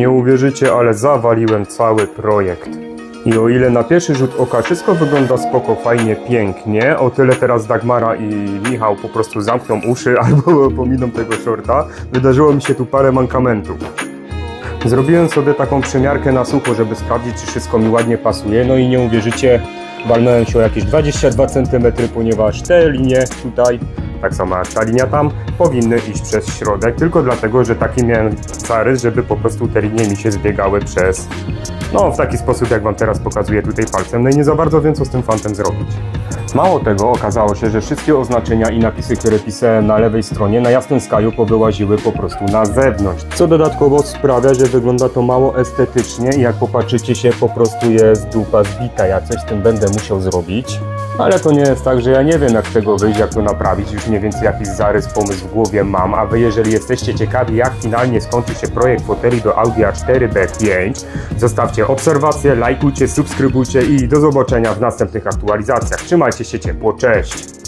Nie uwierzycie, ale zawaliłem cały projekt. I o ile na pierwszy rzut oka wszystko wygląda spoko, fajnie, pięknie, o tyle teraz Dagmara i Michał po prostu zamkną uszy albo pominą tego shorta, wydarzyło mi się tu parę mankamentów. Zrobiłem sobie taką przymiarkę na sucho, żeby sprawdzić, czy wszystko mi ładnie pasuje, no i nie uwierzycie, walnąłem się o jakieś 22 cm, ponieważ te linie tutaj, tak samo jak ta linia tam, powinny iść przez środek, tylko dlatego, że taki miałem zarys, żeby po prostu te linie mi się zbiegały przez, no w taki sposób, jak wam teraz pokazuję tutaj palcem, no i nie za bardzo wiem, co z tym fantem zrobić. Mało tego, okazało się, że wszystkie oznaczenia i napisy, które pisałem na lewej stronie, na jasnym skaju powyłaziły po prostu na zewnątrz. Co dodatkowo sprawia, że wygląda to mało estetycznie i jak popatrzycie się, po prostu jest dupa zbita. Ja coś z tym będę musiał zrobić. Ale to nie jest tak, że ja nie wiem jak z tego wyjść, jak to naprawić, już mniej więcej jakiś zarys, pomysł w głowie mam, a wy jeżeli jesteście ciekawi jak finalnie skończy się projekt foteli do Audi A4 B5, zostawcie obserwacje, lajkujcie, subskrybujcie i do zobaczenia w następnych aktualizacjach. Trzymajcie się ciepło, cześć!